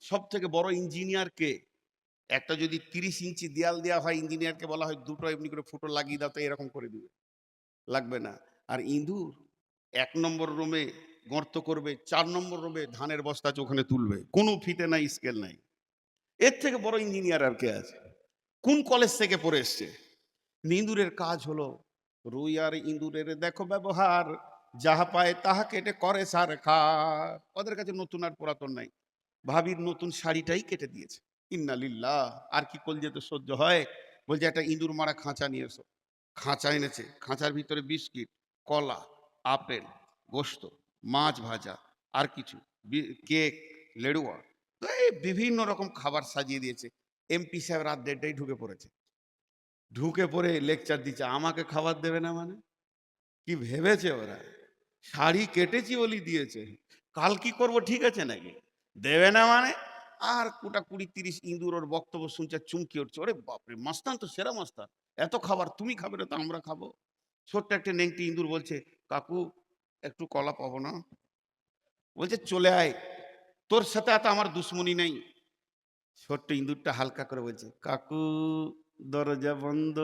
সব থেকে বড় ইঞ্জিনিয়ারকে একটা যদি তিরিশ ইঞ্চি দেয়াল দেওয়া হয় ইঞ্জিনিয়ারকে বলা হয়, দুটো এমনি করে ফুটো লাগিয়ে দাও তো এরকম করে দিবে। লাগবে না। আর ইঁদুর এক নম্বর রুমে গর্ত করবে, চার নম্বর রুমে ধানের বস্তা ওখানে তুলবে। কোনো ফিতে নাই স্কেল নাই। এর থেকে বড় ইঞ্জিনিয়ার আর কে আছে? কোন কলেজ থেকে পড়ে এসছে? ইঁদুরের কাজ হলো, রুই আর ইঁদুরের দেখো ব্যবহার। যাহা পায় তাহা কেটে করে সার খা ওদের কাছে নতুন আর পুরাতন নাই। ভাবির নতুন শাড়িটাই কেটে দিয়েছে। ইন্না লিল্লাহ, আর কি কল যেতে সহ্য হয়? বলছে, একটা ইঁদুর মারা খাঁচা নিয়ে এসো। খাঁচা এনেছে। খাঁচার ভিতরে বিস্কিট, কলা, আপেল গোস্ত মাছ ভাজা, আর কিছু। কেক, লেড়ুয়া। তো এই বিভিন্ন রকম খাবার সাজিয়ে দিয়েছে। এমপি সাহেব রাত দেড়টাই ঢুকে পড়েছে। ঢুকে পড়ে লেকচার দিচ্ছে। আমাকে খাবার দেবে না মানে? কি ভেবেছে ওরা? শাড়ি কেটেছি বলি দিয়েছে। কাল কি করব, ঠিক আছে নাকি? দেবে না মানে? আর কোটা কুড়ি তিরিশ ইঁদুর ওর বক্তব্য শুনছে, চুমকি উঠছে ওরে বাপরে, মাস্তান তো সেরা মাস্তান। এত খাবার তুমি খাবে না তো আমরা খাব। ছোট্ট একটা নেংটি ইঁদুর বলছে, কাকু, একটু কলা পাবো না? বলছে, চলে আয়। তোর সাথে এত আমার দুশ্মনী নেই। ছোট্ট ইঁদুরটা হালকা করে বলছে, কাকু, দরজা বন্ধ।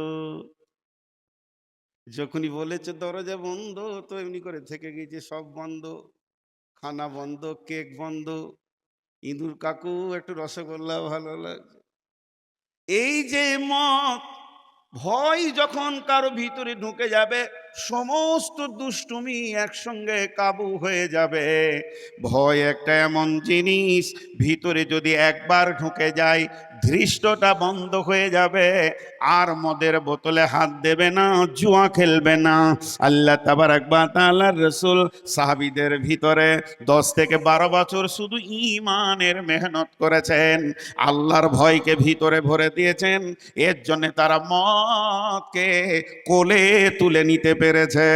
যখনই বলেছে দরজা বন্ধ, তো এমনি করে থেকে গেছে সব বন্ধ। খানা বন্ধ, কেক বন্ধ। ইঁদুর কাকু একটু রসগোল্লা ভালো লাগছে। এই যে মত ভয় যখন কারও ভিতরে ঢুকে যাবে সমস্ত দুষ্টুমি একসঙ্গে কাবু হয়ে যাবে। ভয় একটা এমন জিনিস, ভিতরে যদি একবার ঢুকে যায়, ধৃষ্টটা বন্ধ হয়ে যাবে। আর মদের বোতলে হাত দেবে না, জুয়া খেলবে না। আল্লাহ তাবার একবার তাল্লার রসুল সাহাবিদের ভিতরে দশ থেকে বারো বছর শুধু ইমানের মেহনত করেছেন। আল্লাহর ভয়কে ভিতরে ভরে দিয়েছেন। এর জন্যে তারা মদকে কোলে তুলে নিতে পেরেছে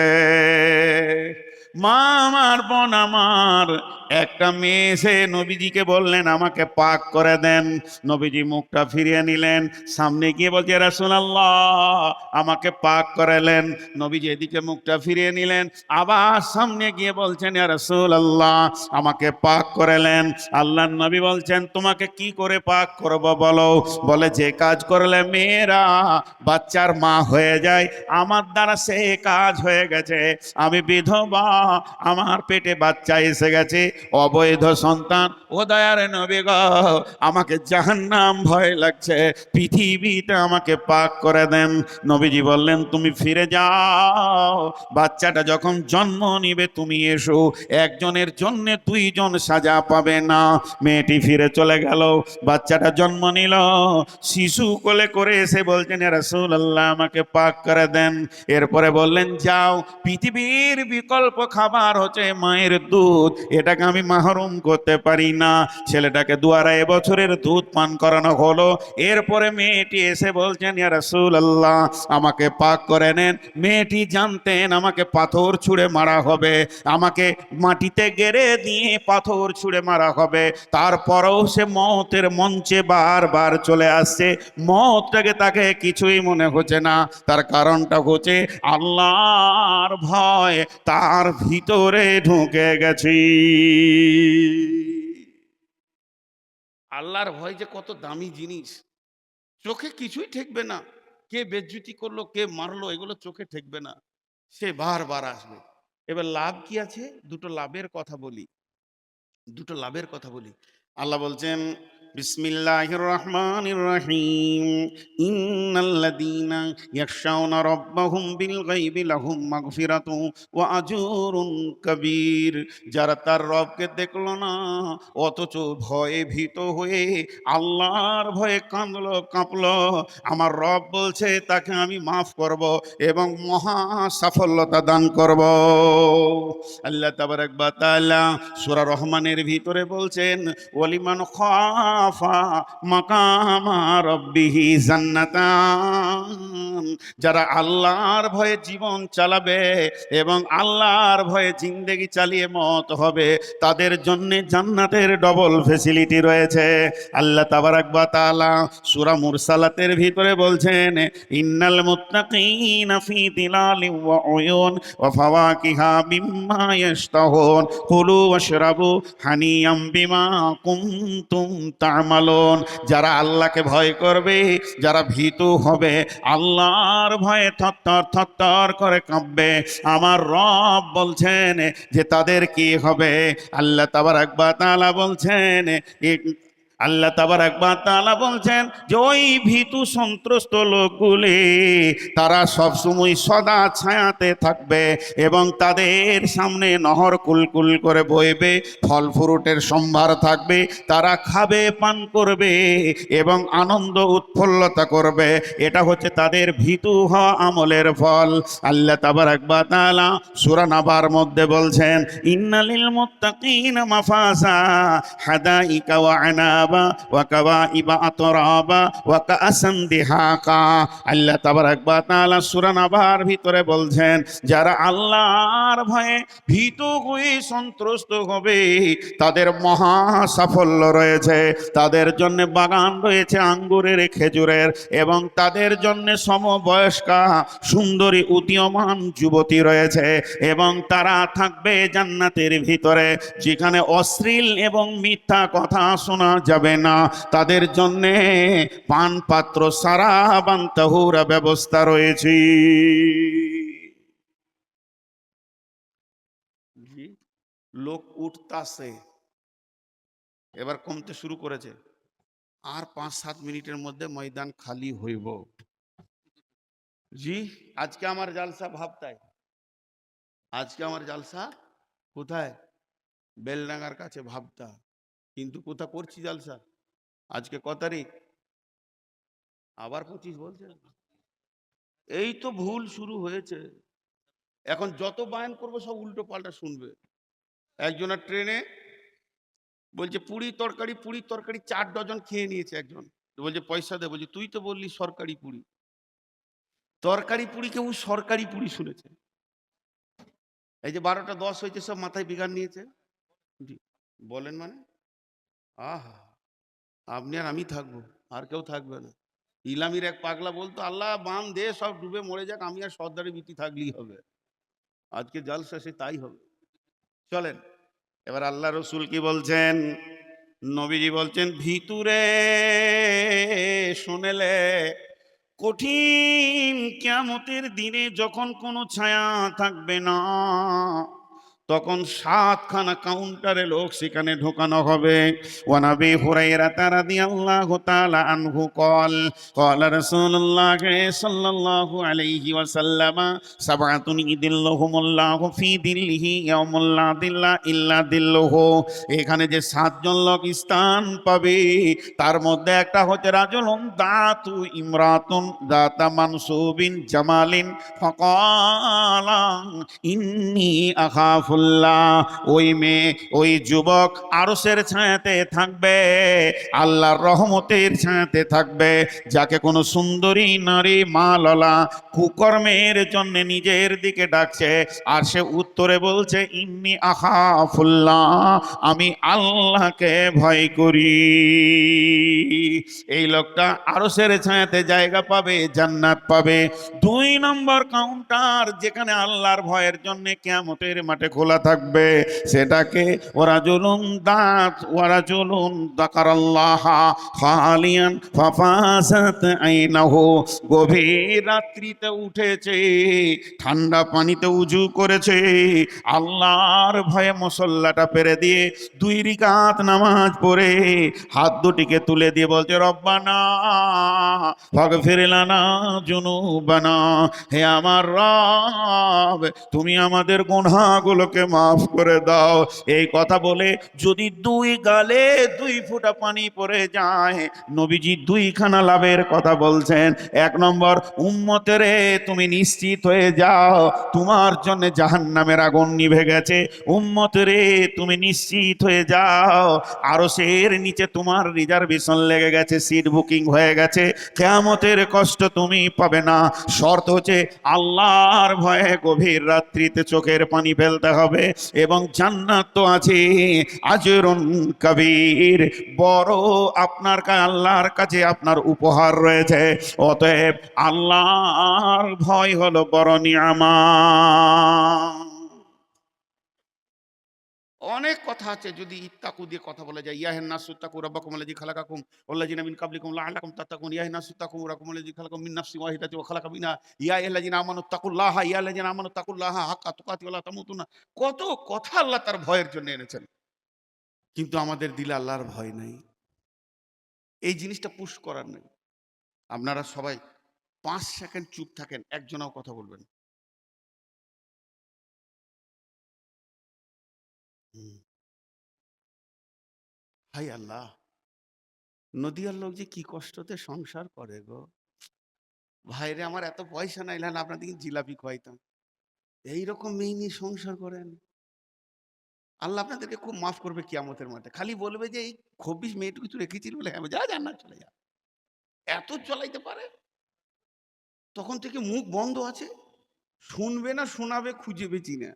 মা আমার বোন আমার। একটা মেয়ে এসে নবীজিকে বললেন, আমাকে পাক করে দেন। নবীজি মুখটা ফিরিয়ে নিলেন, সামনে গিয়ে বলছে, রাসূলুল্লাহ, আমাকে পাক করালেন নবীজি এদিকে মুখটা ফিরিয়ে নিলেন, আবার সামনে গিয়ে বলছেন রাসূলুল্লাহ, আমাকে পাক করালেন আল্লাহর নবী বলছেন, তোমাকে কি করে পাক করব বলো? বলে, যে কাজ করলে মেয়েরা বাচ্চার মা হয়ে যায়, আমার দ্বারা সে কাজ হয়ে গেছে। আমি বিধবা আমার পেটে বাচ্চা এসে গেছে, অবৈধ সন্তান। ও দয়ার নবী গো, আমাকে জাহান্নাম ভয় লাগছে পৃথিবীতে আমাকে পাক করে দেন। নবীজি বললেন, তুমি ফিরে যাও, বাচ্চাটা যখন জন্ম নিবে তুমি এসো, একজনের জন্য দুইজন সাজা পাবে না। মেয়েটি ফিরে চলে গেল, বাচ্চাটা জন্ম নিল, শিশু কোলে করে এসে বলছেন রাসূল আল্লাহ আমাকে পাক করে দেন। এরপরে বললেন, যাও, পৃথিবীর বিকল্প খাবার হচ্ছে মায়ের দুধ। এটাকে আমি মাহরুম করতে পারি না। ছেলেটাকে দুয়ারা এবছরের দুধ পান করানো হলো। এরপরে মেয়েটি এসে বলছেন, ইয়া আল্লাহ আমাকে পাক করে নেন। মেয়েটি জানতেন আমাকে পাথর ছুঁড়ে মারা হবে। আমাকে মাটিতে গেড়ে দিয়ে পাথর ছুঁড়ে মারা হবে। তারপরেও সে মতের মঞ্চে বারবার চলে আসছে। মতটাকে তাকে কিছুই মনে হচ্ছে না। তার কারণটা হচ্ছে আল্লাহর ভয়, তার ভিতরে ঢুকে গেছি। আল্লাহর ভয় যে কত দামি জিনিস। চোখে কিছুই ঠেকবে না। কে বেজ্জুতি করল, কে মারলো, এগুলো চোখে ঠেকবে না। সে বারবার আসবে। এবার লাভ কি আছে? দুটো লাভের কথা বলি। দুটো লাভের কথা বলি। আল্লাহ বলছেন বিসমিল্লাহির রহমানির রহিম ইন্নাল্লাযীনা ইয়াখশাউনা রাব্বাহুম বিল গায়বি লাহুম মাগফিরাতু ওয়া আজরুন কবীর। যারা তার রবকে দেখল না, অথচ ভয়ে ভীত হয়ে আল্লাহর ভয়ে কাঁদলো, কাঁপলো। আমার রব বলছে, তাকে আমি মাফ করব এবং মহা সাফল্যতা দান করব। আল্লাহ তাবারাক বা তাআলা সূরা রহমানের ভিতরে বলছেন ওয়ালিমান খাফা রব্বিহি জান্নাতান। যারা আল্লাহর ভয়ে জীবন চালাবে এবং আল্লাহর ভয়ে জিন্দেগি চালিয়ে মত হবে, তাদের জন্য জান্নাতের ডবল ফেসিলিটি রয়েছে। আল্লাহ তাবারাক বা তাআলা সূরা মুরসালাতের ভিতরে বলছেন, ইন্নাল মুত্তাকিনা ফি দিলালিন ওয়া উয়ুন ওয়া ফাওয়াকিহা মিম্মা কুলু ওয়াশরাবু হানিয়াম বিমা কুনতুম তা'মালুন, যারা আল্লাহকে ভয় করবে, যারা ভীতু হবে, আল্লাহর ভয়ে থর থর করে কাঁপবে। আমার রব বলছেন যে তাদের কি হবে? আল্লাহ তাবার একবার তালা বলছেন আল্লাহ তাবার একবার তালা বলছেন যে ওই ভীতু সন্ত্রস্ত লোকগুলি, তারা সবসময় সদা ছায়াতে থাকবে এবং তাদের সামনে নহর কুলকুল করে বইবে, ফল ফ্রুটের সম্ভার থাকবে, তারা খাবে, পান করবে এবং আনন্দ উৎফুল্লতা করবে। এটা হচ্ছে তাদের ভীতু হওয়া আমলের ফল। আল্লাহ তাবার একবার তালা সুরানাবার মধ্যে বলছেন, ইন্নালিল মুত্তাকিন মাফাসা ওয়া আনাবা। ওয়া কাওয়াইবা আতরাবা, ওয়া কাআসান দিহাকা। আল্লাহ তাবারাক ওয়া তাআলা সূরা নাবার ভিতরে বলছেন, যারা ভয়ে ভীত হয়ে হবে, তাদের মহা সাফল্য রয়েছে। তাদের জন্য বাগান রয়েছে আঙ্গুরের খেজুরের, এবং তাদের জন্য সমবয়স্কা, সুন্দরী, উদীয়মান যুবতী রয়েছে, এবং তারা থাকবে জান্নাতের ভিতরে, যেখানে অশ্লীল এবং মিথ্যা কথা শোনা যাবে। না। তাদের জন্যে পান পাত্র সারা বান্তাহুরা ব্যবস্থা রয়েছে। লোক উঠতাছে। এবার কমতে শুরু করেছে। আর পাঁচ সাত মিনিটের মধ্যে ময়দান খালি হইব। জি, আজকে আমার জালসা ভাবতায়। আজকে আমার জালসা কোথায়? বেলডাঙ্গার কাছে ভাবতা। কিন্তু কোথা করছি জালসা? আজকে ক তারিখ? আবার পঁচিশ বলছে এই তো ভুল শুরু হয়েছে। এখন যত বায়ান করব সব উল্টো পাল্টা শুনবে। একজনের ট্রেনে বলছে, পুরি তরকারি পুরি তরকারি, চার ডজন খেয়ে নিয়েছে একজন। বলছে, পয়সা দে। বলছে, তুই তো বললি সরকারি পুরি। তরকারি পুরি কেউ সরকারি পুরি শুনেছে। এই যে বারোটা দশ হয়েছে, সব মাথায় বিগান নিয়েছে। বলেন মানে। আহা, আপনি আর আমি থাকব, আর কেউ থাকবে না। ইলামির এক পাগলা বলতো, আল্লাহ, বাম দে সব ডুবে মরে যাক, আমি আর সর্দারে বিতি থাকলেই হবে। আজকে জল শেষে তাই হবে। চলেন, এবার আল্লাহ রসুল কি বলছেন? নবীজি বলছেন, ভিতুরে শুনেলে কঠিন কেমতের দিনে যখন কোনো ছায়া থাকবে না তখন সাতখানা কাউন্টারে লোক সেখানে ঢোকানো হবে। ওয়ানাবি হুরাইরা তারা দি আল্লাহ তালা আনহু কল কল রসুল্লাহ সাল্লাল্লাহু আলাইহি ওয়াসাল্লাম সাবাতুন ইদিল্লাহুমুল্লাহু ফি দিল্লিহি ইয়াউমুল্লা দিল্লা ইল্লা দিল্লহু। এখানে যে সাতজন লোক স্থান পাবে, তার মধ্যে একটা হচ্ছে রাজুলুন দাতু ইমরাতুন দাতা মানসুবিন জামালিন ফকালা ইন্নি আখাফুল আখাফুল্লাহ ওই মেয়ে, ওই যুবক আরসের ছায়াতে থাকবে, আল্লাহর রহমতের ছায়াতে থাকবে, যাকে কোনো সুন্দরী নারী মা ললা কুকর্মের জন্য নিজের দিকে ডাকছে, আর সে উত্তরে বলছে, ইন্নি আহাফুল্লাহ আমি আল্লাহকে ভয় করি। এই লোকটা আরসের ছায়াতে জায়গা পাবে, জান্নাত পাবে। দুই নম্বর কাউন্টার যেখানে আল্লাহর ভয়ের জন্য কেয়ামতের মাঠে খোলা থাকবে, সেটাকে ওরা জুলুন দাঁত, ওরা জুলুন দাকার আল্লাহ খালিয়ান গভীর রাত্রিতে উঠেছে, ঠান্ডা পানিতে উজু করেছে, আল্লাহর ভয়ে মশল্লাটা পেরে দিয়ে দুই রিকাত নামাজ পড়ে, হাত দুটিকে তুলে দিয়ে বলছে, রব্বানা ভগ ফিরলানা জুনুবানা। হে আমার রব, তুমি আমাদের গুনাহগুলোকে গুলোকে মাফ করে দাও। এই কথা বলে যদি দুই গালে দুই ফুটা পানি পড়ে যায়, নবীজি দুইখানা লাভের কথা বলছেন। এক নম্বর, উম্মতেরে, তুমি নিশ্চিত হয়ে যাও, তোমার জন্য জাহান্নামের আগুন নিভে গেছে। উম্মতেরে, তুমি নিশ্চিত হয়ে যাও আরও সের নিচে তোমার রিজার্ভেশন লেগে গেছে, সিট বুকিং হয়ে গেছে। কেয়ামতের কষ্ট তুমি পাবে না। শর্ত হচ্ছে, আল্লাহর ভয়ে গভীর রাত্রিতে চোখের পানি ফেলতে হবে এবং জান্নাত তো আছে। আজরুন কবির, বড় আপনার আল্লাহর কাছে আপনার উপহার রয়েছে। অতএব আল্লাহর ভয় হলো বড় নিয়ামা কথা আছে, যদি ইত্তাকু দিয়ে কথা বলা যায় ইয়াহেন নাসুত্তাকু রাব্বাকুম আল্লাযী খালাকাকুম, ওয়াল্লাযীনা মিন কাবলিকুম লাআল্লাকুম তাত্তাকুন ইয়াহেন নাসুত্তাকু রাব্বাকুম আল্লাযী খালাকাকুম মিন নাফসিন ওয়াহিদাতিন ওয়া খালাকা মিনহা ইয়া আইয়ুহাল্লাযীনা আমানু তাকুল্লাহা ইয়া আল্লাযীনা আমানু তাকুল্লাহা হাক্কা তুকাতি ওয়া লা তামুতুনা। কত কথা আল্লাহ তার ভয়ের জন্য এনেছেন। কিন্তু আমাদের দিলে আল্লাহর ভয় নাই। এই জিনিসটা পুশ করার নেই। আপনারা সবাই পাঁচ সেকেন্ড চুপ থাকেন, একজনও কথা বলবেন। হাই আল্লাহ। নদিয়ার লোক যে কি কষ্টতে সংসার করে গো। ভাইরে আমার এত পয়সা নাই না আপনাদেরকে জিলাপি খাওয়াইতাম এইরকম মেয়ে নিয়ে সংসার করেন। আল্লাহ আপনাদেরকে খুব মাফ করবে কিয়ামতের মাঠে। খালি বলবে যে এই খব্বিশ মেয়েটুকু তুই রেখেছিল বলে হ্যাঁ যা জান না, চলে যা। এত চলাইতে পারে? তখন থেকে মুখ বন্ধ আছে। শুনবে না, শোনাবে, খুঁজে বেচি না।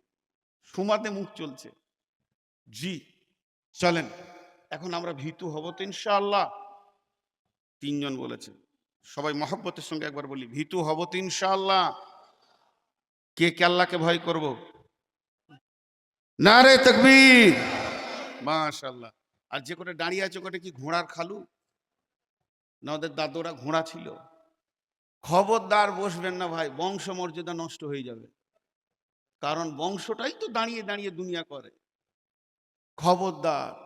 শোমাতে মুখ চলছে। জি, চলেন। এখন আমরা ভীতু হব তো ইনশাআল্লাহ। তিনজন বলেছে। সবাই মহব্বতের সঙ্গে একবার বলি, ভীতু হব তো ইনশাআল্লাহ। কে কে আল্লাহকে ভয় করব? না রে তকবীর। মাশাল্লাহ আর যে কটা দাঁড়িয়ে আছে ওটা কি ঘোড়ার খালু? না ওদের দাদুরা ঘোড়া ছিল? খবরদার বসবেন না ভাই বংশ মর্যাদা নষ্ট হয়ে যাবে। কারণ বংশটাই তো দাঁড়িয়ে দাঁড়িয়ে দুনিয়া করে। খবরদার।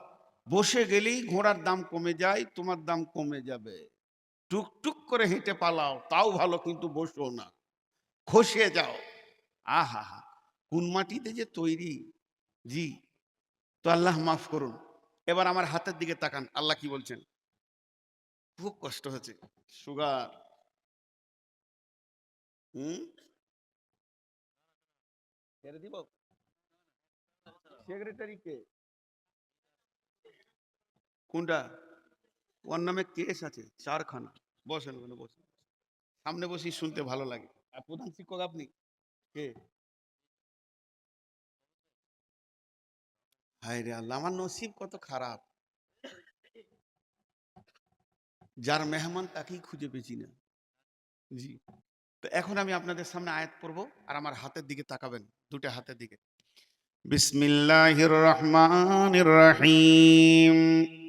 বসে গেলেই ঘোড়ার দাম কমে যায়, তোমার দাম কমে যাবে। টুকটুক করে হেঁটে পালাও, তাও ভালো কিন্তু বসো না। খসে যাও। আহা হা, কোন মাটিতে যে তৈরি? জি, তো আল্লাহ মাফ করুন। এবার আমার হাতের দিকে তাকান, আল্লাহ কি বলছেন? খুব কষ্ট হচ্ছে। সুগার। হুম? দিব? সেক্রেটারি কে? কোনটা? ওর নামে কেস আছে, চারখানা। বসেন ওখানে, বসেন। সামনে বসি শুনতে ভালো লাগে। আর প্রধান শিক্ষক আপনি? কে? হায় রে আল্লাহ, আমার নসিব কত খারাপ। যার মেহমান তাকেই খুঁজে পেয়েছি না। জি। তো এখন আমি আপনাদের সামনে আয়াত পড়ব, আর আমার হাতের দিকে তাকাবেন, দুটো হাতের দিকে। বিসমিল্লাহির রহমানির রহিম।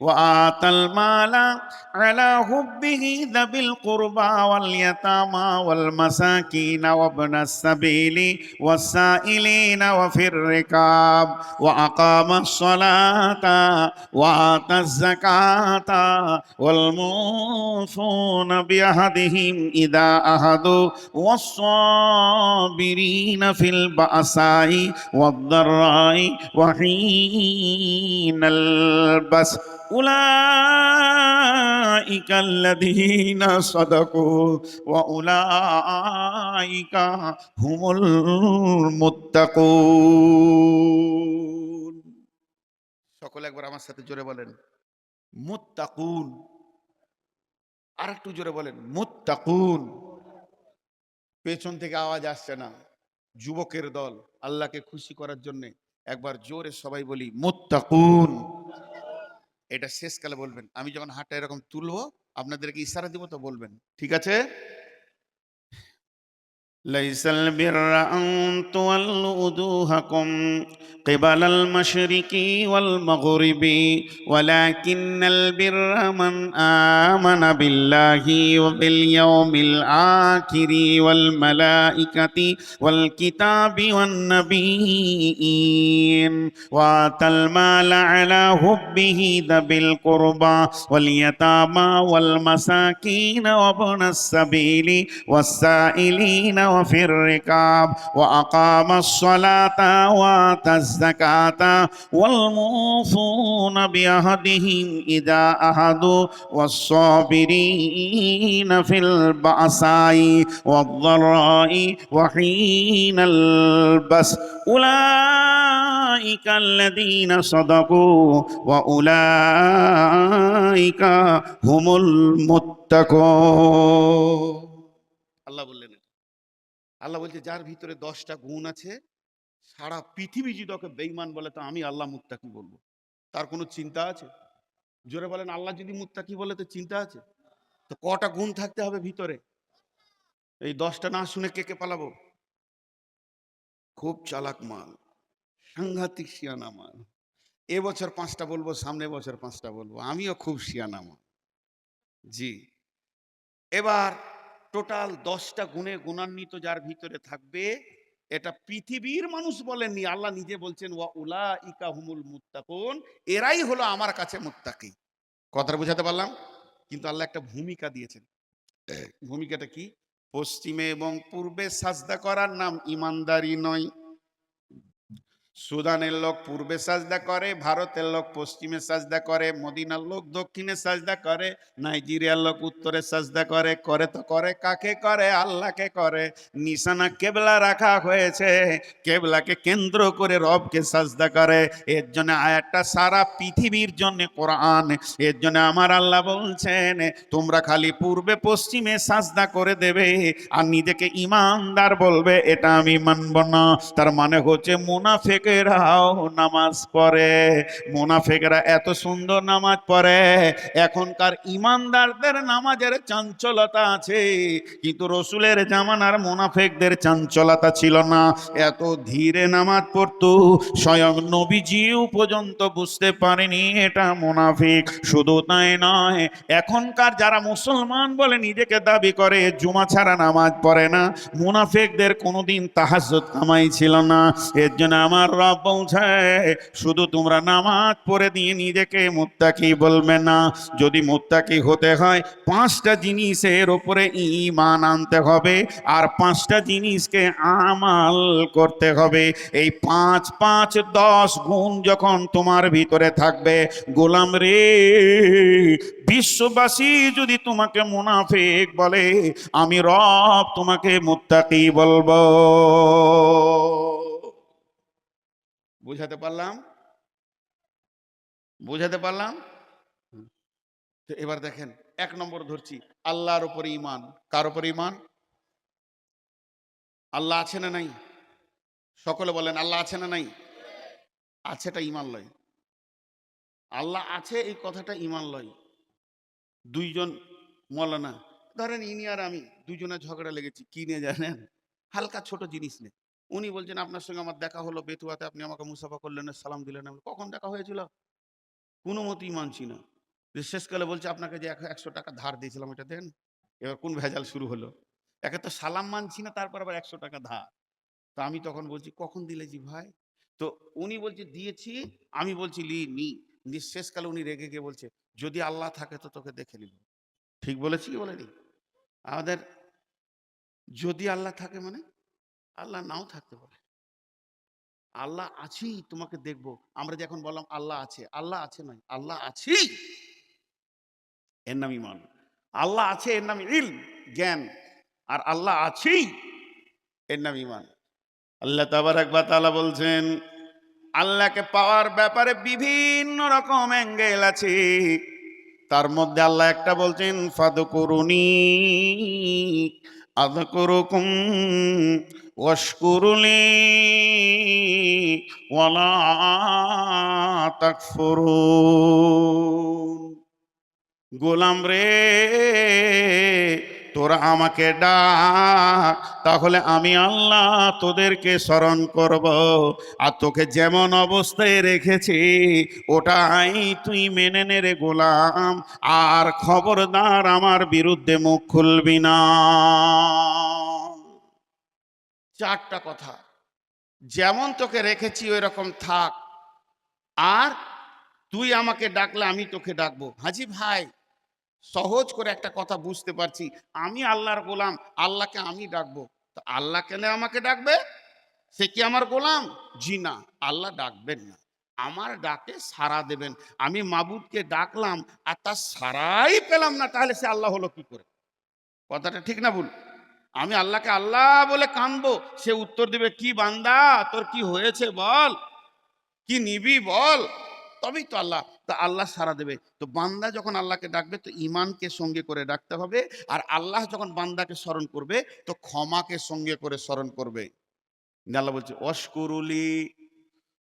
وآتى المال على حبه ذوي القربى واليتامى والمساكين وابن السبيل والسائلين وفي الركاب وأقام الصلاة وآتى الزكاة والموفون بعهدهم إذا أهدوا والصابرين في البأساء والضراء وحين البس أولئك الذين صدقوا وأولئك هم المتقون সকলে একবার আমার সাথে জোরে বলেন মুত্তাকুন আর একটু জোরে বলেন মুত্তাকুন পেছন থেকে আওয়াজ আসছে না যুবকের দল আল্লাহকে খুশি করার জন্য একবার জোরে সবাই বলি মুত্তাকুন এটা শেষকালে বলবেন। আমি যখন হাতটা এরকম তুলবো, আপনাদেরকে ইশারা দিব তো বলবেন। ঠিক আছে? ليس البر أن تولوا وجوهكم قبل المشرق والمغرب ولكن البر من آمن بالله وباليوم الآخر والملائكة والكتاب والنبيين. وآتى المال على حبه ذوي القربى واليتامى والمساكين وابن السبيل والسائلين في الركاب وأقام الصلاة وآتى الزكاة والموفون بعهدهم إذا أهدوا والصابرين في البأساء والضراء وحين البس. أولئك الذين صدقوا وأولئك هم المتقون. আল্লাহ বলছে, যার ভিতরে দশটা গুণ আছে, সারা পৃথিবী যদি ওকে বেইমান বলে, তো আমি আল্লাহ মুত্তাকি বলব। তার কোনো চিন্তা আছে? জোরে বলেন, আল্লাহ যদি মুত্তাকি বলে, তো চিন্তা আছে? তো কটা গুণ থাকতে হবে ভিতরে? এই দশটা না শুনে কে কে পালাবো? খুব চালাক মাল, সাংঘাতিক শিয়ানা মাল। এবছর পাঁচটা বলব, সামনে বছর পাঁচটা বলব, আমিও খুব শিয়ানা মাল। জি। এবার টোটাল দশটা গুণে গুণান্বিত যার ভিতরে থাকবে এটা পৃথিবীর মানুষ বলেননি আল্লাহ নিজে বলছেন ওয়া উলা ইকা হুমুল মুত্তাকুন এরাই হলো আমার কাছে মুত্তাকি। কথাটা বুঝাতে পারলাম? কিন্তু আল্লাহ একটা ভূমিকা দিয়েছেন। ভূমিকাটা কি? পশ্চিমে এবং পূর্বে সাজদা করার নাম ইমানদারি নয়। সুদানের লোক পূর্বে সাজদা করে, ভারতের লোক পশ্চিমে সাজদা করে, মদিনার লোক দক্ষিণে সাজদা করে, নাইজেরিয়ার লোক উত্তরে সাজদা করে করে তো করে, কাকে করে? আল্লাহকে করে। নিশানা কেবলা রাখা হয়েছে, কেবলাকে কেন্দ্র করে রবকে সাজদা করে। এর জন্য আয়াতটা সারা পৃথিবীর জন্য কোরআন। এর জন্য আমার আল্লাহ বলছেন, তোমরা খালি পূর্বে পশ্চিমে সাজদা করে দেবে, আর নিজেকে ইমানদার বলবে, এটা আমি মানব না। তার মানে হচ্ছে মুনাফেকেরাও নামাজ পড়ে, মুনাফেকেরা এত সুন্দর নামাজ পড়ে। এখনকার ইমানদারদের নামাজের চাঞ্চলতা আছে, কিন্তু রসুলের জামানার মুনাফেকদের চাঞ্চলতা ছিল না। এত ধীরে নামাজ পড়তো, স্বয়ং নবীজিও পর্যন্ত বুঝতে পারেনি এটা মুনাফিক। শুধু তাই নয়, এখনকার যারা মুসলমান বলে নিজেকে দাবি করে, জুমা ছাড়া নামাজ পড়ে না, মুনাফেকদের কোনোদিন তাহাজ্জুদ কামাই ছিল না। এর জন্য আমার রব বলছে শুধু তোমরা নামাজ পড়ে দিয়ে নিজেকে মুত্তাকি বলবে না। যদি মুত্তাকি হতে হয়, পাঁচটা জিনিসের ওপরে ইমান আনতে হবে আর পাঁচটা জিনিসকে আমাল করতে হবে। এই পাঁচ পাঁচ, দশ গুণ যখন তোমার ভিতরে থাকবে, গোলাম রে, বিশ্ববাসী যদি তোমাকে মুনাফিক বলে, আমি রব তোমাকে মুত্তাকি বলব। বুঝাতে পারলাম? বুঝাতে পারলাম? তো এবার দেখেন এক নম্বর ধরছি আল্লাহর উপরে ইমান কার উপরে ইমান আল্লাহ আছে না নাই? সকলে বলেন আল্লাহ আছে না নাই? আছেটা ইমান লয়। আল্লাহ আছে এই কথাটা ইমান লয়। দুইজন মলানা ধরেন ইনি আর আমি দুজনে ঝগড়া লেগেছি কি নিয়ে জানেন? হালকা ছোট জিনিস নেই উনি বলছেন, আপনার সঙ্গে আমার দেখা হলো বেতুয়াতে, আপনি আমাকে মুসাফা করলেন সালাম দিলেন। আমি কখন দেখা হয়েছিল? কোনো মতেই মানছি না। শেষকালে বলছে, আপনাকে যে একশো- টাকা ধার দিয়েছিলাম, এটা দেন, এবার কোন ভেজাল শুরু হলো? একে তো সালাম মানছি না, তারপর আবার একশো টাকা ধার। তো আমি তখন বলছি, কখন দিলে জি ভাই? তো উনি বলছে, দিয়েছি। আমি বলছি, লি, নি। শেষকালে উনি রেগে গিয়ে বলছে, যদি আল্লাহ থাকে তো তোকে দেখে নিব। ঠিক বলেছি কি বলেনি? আমাদের যদি আল্লাহ থাকে মানে? আল্লাহ নাও থাকতে পারে। আল্লাহ আছি তোমাকে দেখব। আমরা যখন বললাম, আল্লাহ আছে আল্লাহ আছে নয়, আল্লাহ আছি এর নাম ইমান। আল্লাহ আছে, এর নাম ইল জ্ঞান। আর আল্লাহ আছি এর নাম ইমান। আল্লাহ তাবার একবার তালা বলছেন, আল্লাহকে পাওয়ার ব্যাপারে বিভিন্ন রকম অ্যাঙ্গেল আছে। তার মধ্যে আল্লাহ একটা বলছেন ফাদ করুনি আদ গোলাম রে, তোরা আমাকে ডাক, তাহলে আমি আল্লাহ তোদেরকে স্মরণ করব। আর তোকে যেমন অবস্থায় রেখেছি, ওটাই তুই মেনে নে রে গোলাম। আর খবরদার আমার বিরুদ্ধে মুখ খুলবি না। চারটা কথা। যেমন তোকে রেখেছি ওই রকম থাক। আর তুই আমাকে ডাকলে আমি তোকে ডাকবো। হাজি ভাই, সহজ করে একটা কথা বুঝতে পারছি। আমি আল্লাহর গোলাম, আল্লাহকে আমি ডাকবো। তো আল্লাহ কেন আমাকে ডাকবে? সে কি আমার গোলাম? জি না, আল্লাহ ডাকবেন না। আমার ডাকে সাড়া দেবেন। আমি মাবুদকে ডাকলাম আর তার সারাই পেলাম না, তাহলে সে আল্লাহ হলো কি করে? কথাটা ঠিক না ভুল? আমি আল্লাহকে আল্লাহ বলে কানবো। সে উত্তর দিবে, কি বান্দা, তোর কি হয়েছে বল? কি নিবি বল? তবেই তো আল্লাহ, তা আল্লাহ সারা দেবে। তো বান্দা যখন আল্লাহকে ডাকবে, তো ইমানকে সঙ্গে করে ডাকতে হবে। আর আল্লাহ যখন বান্দাকে স্মরণ করবে, তো ক্ষমাকে সঙ্গে করে স্মরণ করবে। আল্লাহ বলছে অস্করুলি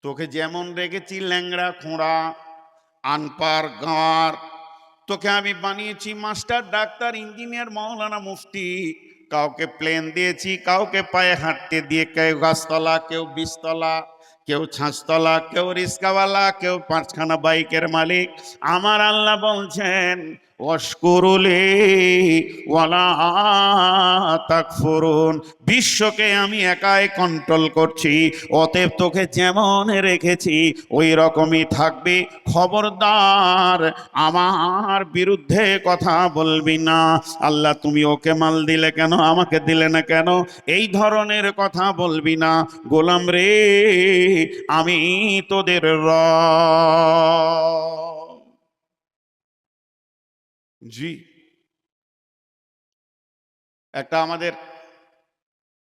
তোকে যেমন রেখেছি ল্যাংড়া খোঁড়া, আনপার গাঁর তোকে আমি বানিয়েছি মাস্টার, ডাক্তার, ইঞ্জিনিয়ার, মৌলানা, মুফতি কাউকে প্লেন দিয়েছি, কাউকে পায়ে হাঁটতে দিয়ে কেউ গাছতলা, কেউ বিশতলা কেউ ছাঁচতলা, কেউ রিস্কাওয়ালা, কেউ পাঁচখানা বাইকের মালিক। আমার আল্লাহ বলছেন অস্করুলে ওয়ালা তাকফুরুন। বিশ্বকে আমি একাই কন্ট্রোল করছি, অতএব তোকে যেমন রেখেছি ওই রকমই থাকবে। খবরদার, আমার বিরুদ্ধে কথা বলবি না। আল্লাহ, তুমি ওকে মাল দিলে কেন, আমাকে দিলে না কেন? এই ধরনের কথা বলবি না। গোলাম রে, আমি তোদের র জি। একটা আমাদের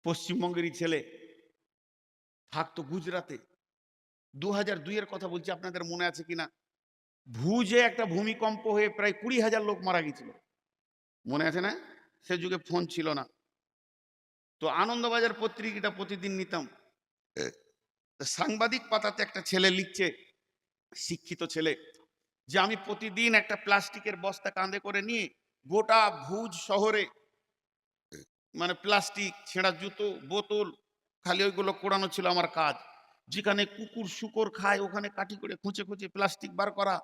পশ্চিমবঙ্গেরই ছেলে থাকতো গুজরাতে। দু হাজার দুইয়ের কথা বলছি, আপনাদের মনে আছে কিনা? ভুজে একটা ভূমিকম্প হয়ে প্রায় কুড়ি হাজার লোক মারা গেছিল। মনে আছে না? সে যুগে ফোন ছিল না। তো আনন্দবাজার পত্রিকাটা প্রতিদিন নিতাম। সাংবাদিক পাতাতে একটা ছেলে লিখছে, শিক্ষিত ছেলে। যে আমি প্রতিদিন একটা প্লাস্টিকের বস্তা কাঁধে করে নিয়ে গোটা ভুজ শহরে মানে প্লাস্টিক, ছেঁড়া জুতো, বোতল, খালি ওইগুলো কোড়ানো ছিল আমার কাজ। যেখানে কুকুর শুকর খায়, ওখানে কাঠি করে খুঁচে খুঁচে প্লাস্টিক বার করা।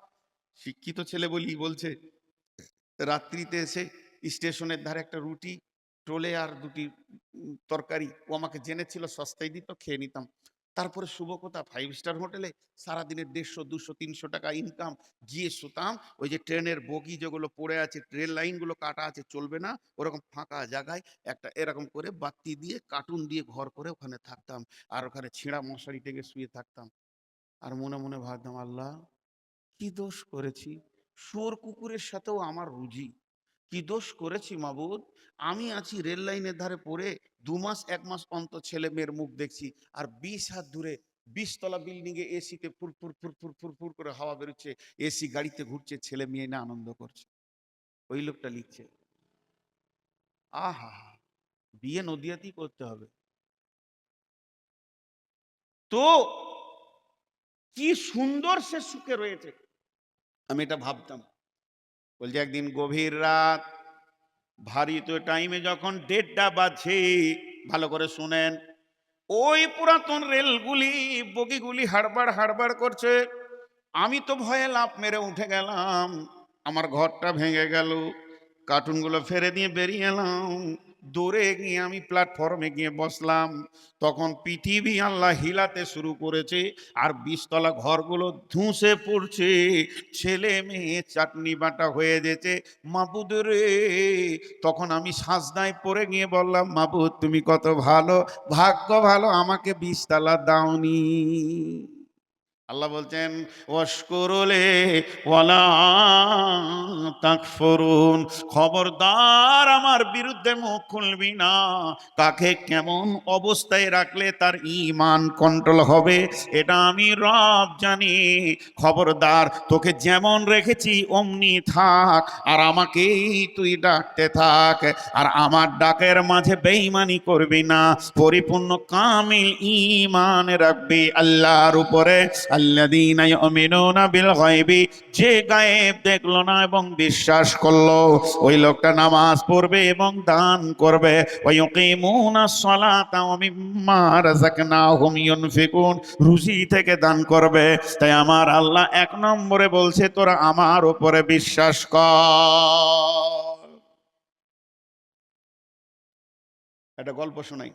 শিক্ষিত ছেলে বলি বলছে, রাত্রিতে এসে স্টেশনের ধারে একটা রুটি টোলে আর দুটি তরকারি, ও আমাকে জেনেছিল, সস্তায় দিত, খেয়ে নিতাম। তারপরে শুভকথা ফাইভ স্টার হোটেলে সারাদিনের দেড়শো, দুশো, তিনশো টাকা ইনকাম গিয়ে শুতাম। ওই যে ট্রেনের বগি যেগুলো পড়ে আছে, ট্রেন লাইনগুলো কাটা আছে, চলবে না। ওরকম ফাঁকা জায়গায় একটা এরকম করে বাতি দিয়ে কার্টুন দিয়ে ঘর করে ওখানে থাকতাম। আর ওখানে ছেঁড়া মশারি থেকে শুয়ে থাকতাম। আর মনে মনে ভাবতাম, আল্লাহ, কি দোষ করেছি? শুয়োর কুকুরের সাথেও আমার রুজি। কি দোষ করেছি মাবুদ? আমি আছি রেল লাইনের ধারে পড়ে দু মাস, এক মাস অন্ত ছেলে মেয়ের মুখ দেখছি আর বিশ হাত দূরে বিশতলা বিল্ডিং এ এসিতে ফুর ফুর ফুর ফুর ফুর ফুর করে হাওয়া বেরোচ্ছে এসি গাড়িতে ঘুরছে, ছেলে মেয়ে না আনন্দ করছে। ওই লোকটা লিখছে। আহা, বিয়ে নদিয়াতেই করতে হবে। তো কি সুন্দর সে সুখে রয়েছে। আমি এটা ভাবতাম। বলছে, একদিন গভীর রাত, ভারী তো টাইমে যখন দেড়টা বাজছে, ভালো করে শুনেন, ওই পুরাতন রেলগুলি, বগিগুলি হাড়বাড় হাড়বাড় করছে। আমি তো ভয়ে লাভ মেরে উঠে গেলাম, আমার ঘরটা ভেঙে গেল কার্টুনগুলো ফেরে দিয়ে বেরিয়ে এলাম দৌড়ে গিয়ে আমি প্ল্যাটফর্মে গিয়ে বসলাম। তখন পৃথিবী আল্লাহ হিলাতে শুরু করেছে আর বিশতলা ঘরগুলো ধুঁসে পড়ছে। ছেলে মেয়ে চাটনি বাটা হয়ে যেতে মাবুদ রে। তখন আমি সাজদায় পড়ে গিয়ে বললাম, মাবুদ, তুমি কত ভালো, ভাগ্য ভালো, আমাকে বিশতলা দাওনি। আল্লাহ বলছেন অস্করলে ওয়ালা তাকফুরুন। খবরদার আমার বিরুদ্ধে মুখ খুলবি না। কাকে কেমন অবস্থায় রাখলে তার ইমান কন্ট্রোল হবে, এটা আমি রব জানি। খবরদার, তোকে যেমন রেখেছি, অমনি থাক, আর আমাকেই তুই ডাকতে থাক, আর আমার ডাকের মাঝে বেইমানি করবি না। পরিপূর্ণ কামিল ইমান রাখবি আল্লাহর উপরে। আল্লাযীনা ইউমিনুনা বিল গায়বি যে গায়েব দেখল না এবং বিশ্বাস করল, ওই লোকটা নামাজ পড়বে এবং দান করবে। ওয়া ইউকিমুনাস সালাতা ওয়া মিম্মা রাযাকনাহুম ইউনফিকুন। রুজি থেকে দান করবে। তাই আমার আল্লাহ এক নম্বরে বলছে, তোরা আমার উপরে বিশ্বাস কর। একটা গল্প শোনাই।